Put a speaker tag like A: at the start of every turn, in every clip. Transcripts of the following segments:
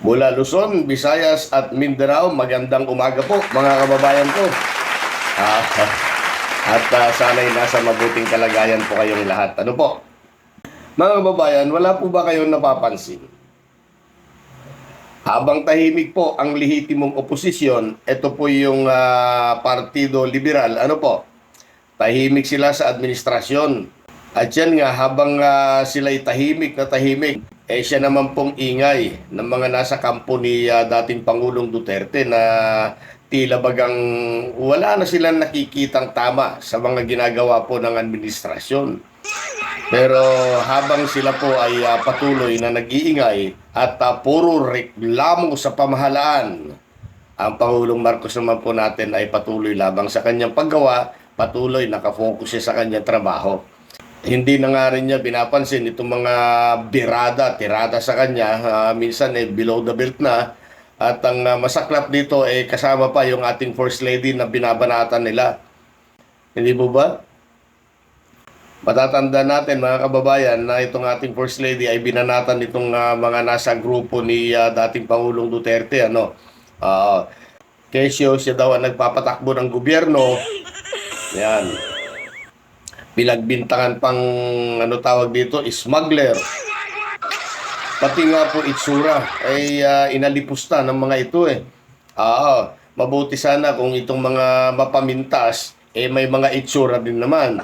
A: Mula Luzon, Visayas at Mindanao, magandang umaga po mga kababayan ko. Ah, at ah, sana'y nasa mabuting kalagayan po kayong lahat. Ano po? Mga kababayan, wala po ba kayong napapansin? Habang tahimik po ang lehitimong oposisyon, ito po yung ah, Partido Liberal. Ano po? Tahimik sila sa administrasyon. At yan nga, habang ah, sila'y tahimik na tahimik, eh siya naman pong ingay ng mga nasa kampo ni ah, dating Pangulong Duterte na tila bagang wala na silang nakikitang tama sa mga ginagawa po ng administrasyon. Pero habang sila po ay ah, patuloy na nag-iingay at ah, puro reklamo sa pamahalaan, ang Pangulong Marcos naman po natin ay patuloy labang sa kanyang paggawa, patuloy nakafocus siya sa kanyang trabaho. Hindi na nga rin niya pinapansin itong mga birada, tirada sa kanya, ah, minsan eh below the belt na. At ang ah, masaklap dito eh kasama pa yung ating First Lady na binabanatan nila. Hindi po ba? Matatanda natin mga kababayan na itong ating First Lady ay binanatan itong ah, mga nasa grupo ni ah, dating Pangulong Duterte. Ano? Ah, Kesyo siya daw ang nagpapatakbo ng gobyerno. Yan. Pinagbintangan pang ano tawag dito, smuggler. Pati nga po itsura ay ah, inalipusta ng mga ito eh. Ah, mabuti sana kung itong mga mapamintas eh may mga itsura din naman.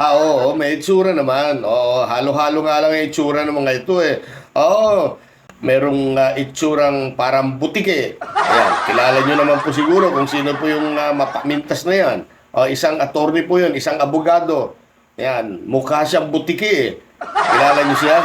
A: ah, oo, may itsura naman. Oo, halo-halo nga lang ang itsura ng mga ito eh. Oo, merong ah, itsurang parang butike. Ayan, kilala nyo naman po siguro kung sino po yung ah, mapamintas na yan. O, isang attorney po yun, isang abogado. Ayan, mukha siyang butike eh. Kilala nyo siya?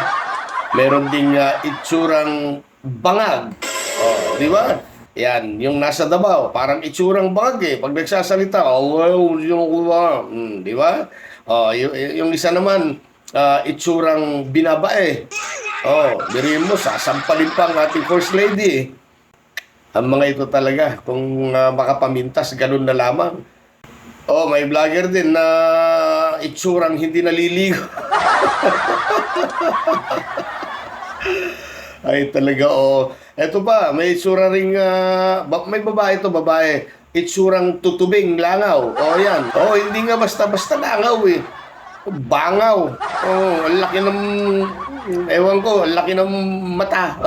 A: Meron ding ah, itsurang bangag. O, di ba? Yan, yung nasa Davao, parang itsurang bangag eh. Pag nagsasalita, oh, yung mm, di ba? Oh, yung, yung isa naman, ah, itsurang binabae. Oh, dirin mo, sasampalin pa ang ating First Lady. Ang mga ito talaga, kung ah, makapamintas, ganun na lamang. Oh, may vlogger din na itsurang hindi naliligo. Ay talaga oh. Eto pa, may itsura ring ah, ba- may babae to, babae. Itsurang tutubing langaw. Oh, yan. Oh, hindi nga basta-basta langaw eh. Bangaw. Oh, ang laki ng ewan ko, ang laki ng mata.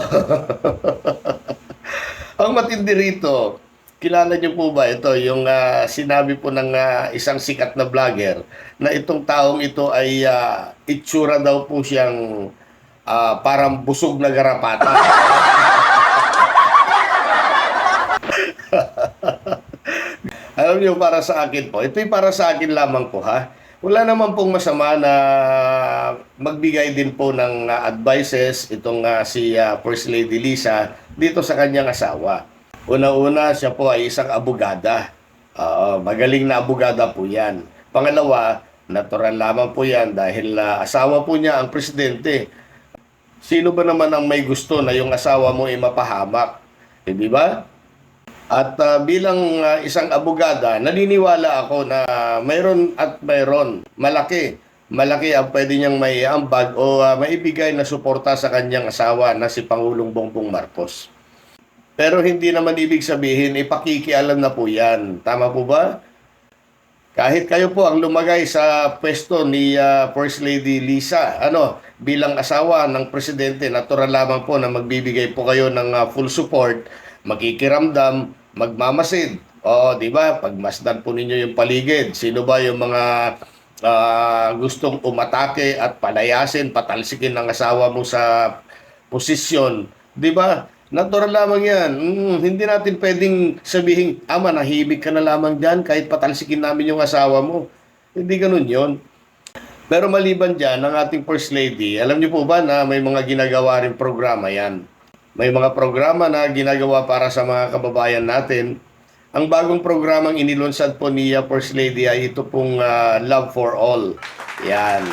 A: ang matindi rito, kilala niyo po ba ito, yung ah, sinabi po ng ah, isang sikat na vlogger na itong taong ito ay ah, itsura daw po siyang ah, parang busog na garapata. Alam niyo, para sa akin po, ito'y para sa akin lamang po ha. Wala naman pong masama na magbigay din po ng ah, advices itong ah, si ah, First Lady Lisa dito sa kanyang asawa. Una-una, siya po ay isang abogada. Oo, magaling na abogada po yan. Pangalawa, natural lamang po yan dahil ah, asawa po niya ang presidente. Sino ba naman ang may gusto na yung asawa mo ay mapahamak? Hindi ba? At ah, bilang ah, isang abogada, naniniwala ako na mayroon at mayroon, malaki, malaki ang pwede niyang may ambag o ah, maibigay na suporta sa kanyang asawa na si Pangulong Bongbong Marcos. Pero hindi naman ibig sabihin, ipakikialam na po yan. Tama po ba? Kahit kayo po ang lumagay sa pwesto ni ah, First Lady Lisa, ano, bilang asawa ng presidente, natural lamang po na magbibigay po kayo ng ah, full support, makikiramdam, magmamasid. O, di ba? Pagmasdan po ninyo yung paligid. Sino ba yung mga ah, gustong umatake at palayasin, patalsikin ng asawa mo sa posisyon? Di ba? Natural lamang yan. Mm, hindi natin pwedeng sabihin, ah, manahimik ka na lamang dyan kahit patalsikin namin yung asawa mo. Hindi ganun yon. Pero maliban dyan, ang ating First Lady, alam niyo po ba na may mga ginagawa rin programa yan? May mga programa na ginagawa para sa mga kababayan natin. Ang bagong programang inilunsad po ni uh, First Lady ay ito pong uh, Love for All. Yan.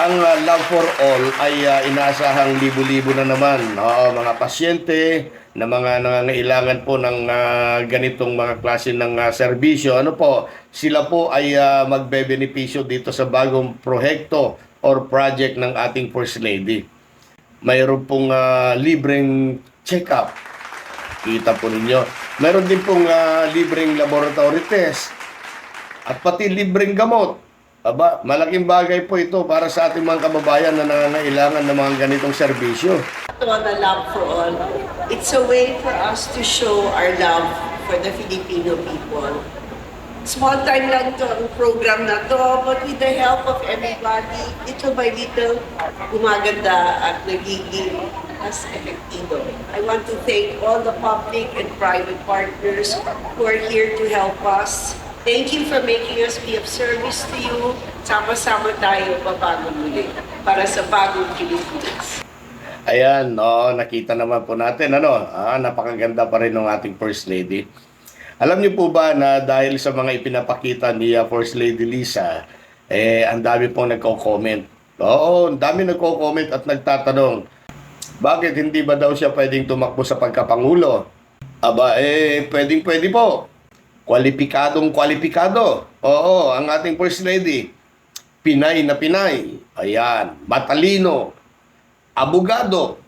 A: Ang uh, Love for All ay uh, inaasahang libo-libo na naman. Oo, mga pasyente na mga nangangailangan po ng uh, ganitong mga klase ng uh, serbisyo. Ano po, sila po ay uh, magbebenepisyo dito sa bagong prohekto or project ng ating First Lady. mayroon pong ah, libreng check-up. Kita po ninyo. Mayroon din pong ah, libreng laboratory test. At pati libreng gamot. Aba, malaking bagay po ito para sa ating mga kababayan na nangangailangan ng mga ganitong serbisyo.
B: on a love for all. It's a way for us to show our love for the Filipino people. Small time lang to ang program na to, but with the help of everybody, little by little, gumaganda at nagiging mas efektibo. I want to thank all the public and private partners who are here to help us. Thank you for making us be of service to you. Sama-sama tayo babago muli para sa bagong Pilipinas.
A: Ayan, no, nakita naman po natin, ano, ah, napakaganda pa rin ng ating First Lady. Alam niyo po ba na dahil sa mga ipinapakita ni ah, First Lady Lisa, eh, ang dami pong nagko-comment. Oo, ang dami nagko-comment at nagtatanong, bakit hindi ba daw siya pwedeng tumakbo sa pagkapangulo? Aba, eh, pwedeng pwede po. Kwalipikadong kwalipikado. Oo, ang ating First Lady. Pinay na Pinay. Ayan, matalino, abogado.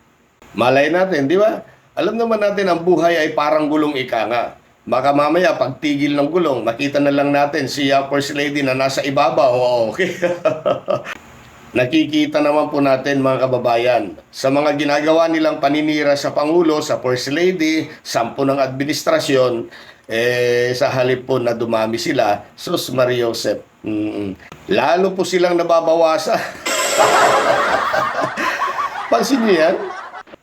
A: Malay natin, di ba? Alam naman natin ang buhay ay parang gulong ika nga. Baka mamaya pagtigil ng gulong, makita na lang natin si First Lady na nasa ibabaw. Oo, okay. Nakikita naman po natin mga kababayan sa mga ginagawa nilang paninira sa Pangulo, sa First Lady, sampu ng administrasyon, eh, sa halip po na dumami sila, sus Maria Josep, mm, lalo po silang nababawasan. Pansin niyo yan?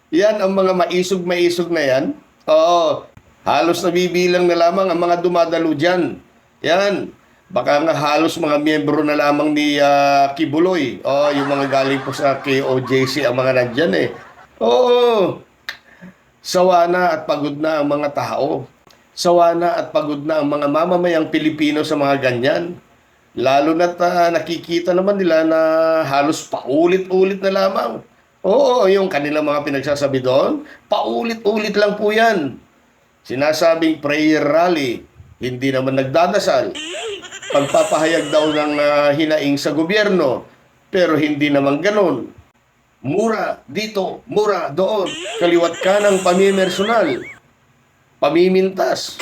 A: Yan ang mga maisog-maisog na yan. Oo. Halos nabibilang na lamang ang mga dumadalo dyan. Yan. Baka nga halos mga miyembro na lamang ni ah, Kibuloy. Oo, yung mga galing po sa KOJC ang mga nandyan eh. Oo. Sawa na at pagod na ang mga tao. Sawa na at pagod na ang mga mamamayang Pilipino sa mga ganyan. Lalo na nakikita naman nila na halos paulit-ulit na lamang. Oo, yung kanilang mga pinagsasabi doon, paulit-ulit lang po yan. Sinasabing prayer rally, hindi naman nagdadasal. Pagpapahayag daw ng ah, hinaing sa gobyerno, pero hindi naman ganun. Mura dito, mura doon. Kaliwat ka ng pamimersonal. Pamimintas.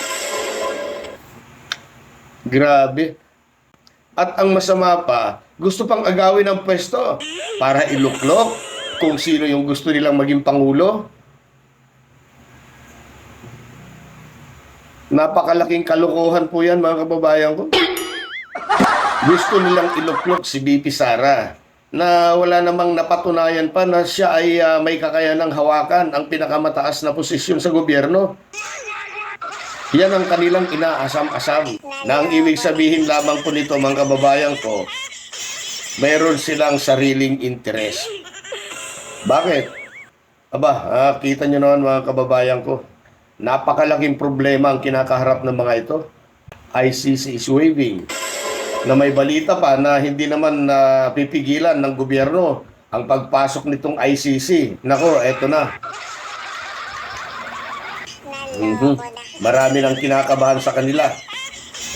A: Grabe. At ang masama pa, gusto pang agawin ang pwesto para iluklok kung sino yung gusto nilang maging pangulo. Napakalaking kalokohan po yan mga kababayan ko. Gusto nilang iluklok si BP Sara na wala namang napatunayan pa na siya ay ah, may kakayanang hawakan ang pinakamataas na posisyon sa gobyerno. Yan ang kanilang inaasam-asam. Na ang ibig sabihin lamang po nito mga kababayan ko, mayroon silang sariling interes. Bakit? Aba, ah, kita nyo naman mga kababayan ko, napakalaking problema ang kinakaharap ng mga ito. ICC is waving. Na may balita pa na hindi naman na pipigilan ng gobyerno ang pagpasok nitong ICC. Nako, eto na. Mhm. Marami nang kinakabahan sa kanila.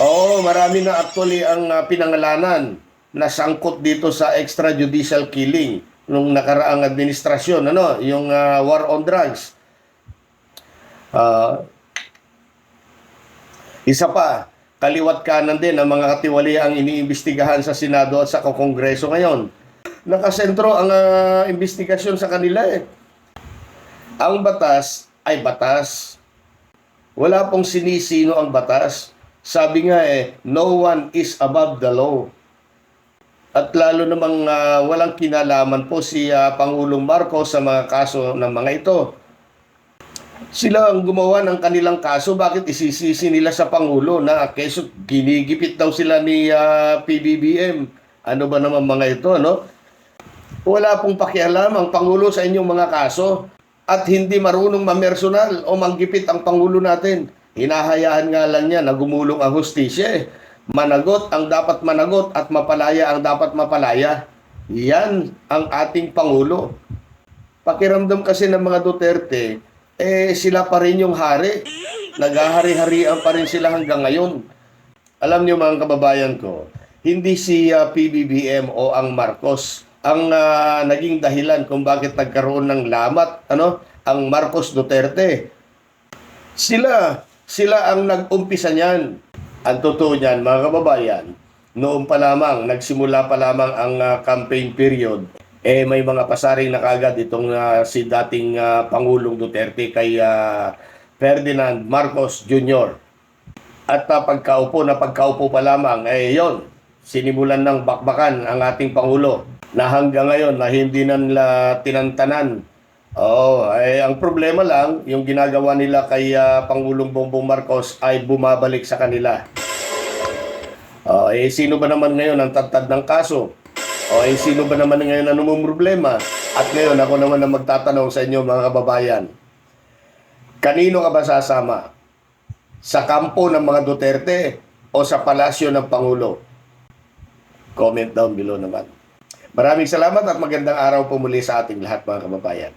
A: Oo, marami na actually ang ah, pinangalanan na sangkot dito sa extrajudicial killing nung nakaraang administrasyon, ano, yung ah, war on drugs. Ah, isa pa, kaliwat kanan din ang mga katiwali ang iniimbestigahan sa Senado at sa Kongreso ngayon. Nakasentro ang ah, investigasyon sa kanila eh. Ang batas ay batas. Wala pong sinisino ang batas. Sabi nga eh, no one is above the law. At lalo namang ah, walang kinalaman po si ah, Pangulong Marcos sa mga kaso ng mga ito. Sila ang gumawa ng kanilang kaso, bakit isisisi nila sa Pangulo na keso ginigipit daw sila ni ah, PBBM? Ano ba naman mga ito, no? Wala pong pakialam ang Pangulo sa inyong mga kaso at hindi marunong mamersonal o manggipit ang Pangulo natin. Hinahayaan nga lang niya na gumulong ang hustisya eh. Managot ang dapat managot at mapalaya ang dapat mapalaya. Yan ang ating Pangulo. Pakiramdam kasi ng mga Duterte, eh sila pa rin yung hari. Naghahari-harian pa rin sila hanggang ngayon. Alam niyo mga kababayan ko, hindi si ah, PBBM o ang Marcos ang ah, naging dahilan kung bakit nagkaroon ng lamat ano ang Marcos Duterte. Sila sila ang nag-umpisa niyan. Ang totoo niyan, mga kababayan, noon pa lamang, nagsimula pa lamang ang ah, campaign period, eh may mga pasaring na kagad itong ah, si dating ah, Pangulong Duterte kay ah, Ferdinand Marcos Jr. At uh, pagkaupo na pagkaupo pa lamang, eh yon, sinimulan ng bakbakan ang ating Pangulo na hanggang ngayon na hindi na nila tinantanan. Oo, eh, ang problema lang, yung ginagawa nila kay ah, Pangulong Bongbong Marcos ay bumabalik sa kanila. Oh, eh, sino ba naman ngayon ang tatad ng kaso? O eh, sino ba naman ngayon ang problema? At ngayon, ako naman ang magtatanong sa inyo mga kababayan. Kanino ka ba sasama? Sa kampo ng mga Duterte o sa palasyo ng Pangulo? Comment down below naman. Maraming salamat at magandang araw po muli sa ating lahat mga kababayan.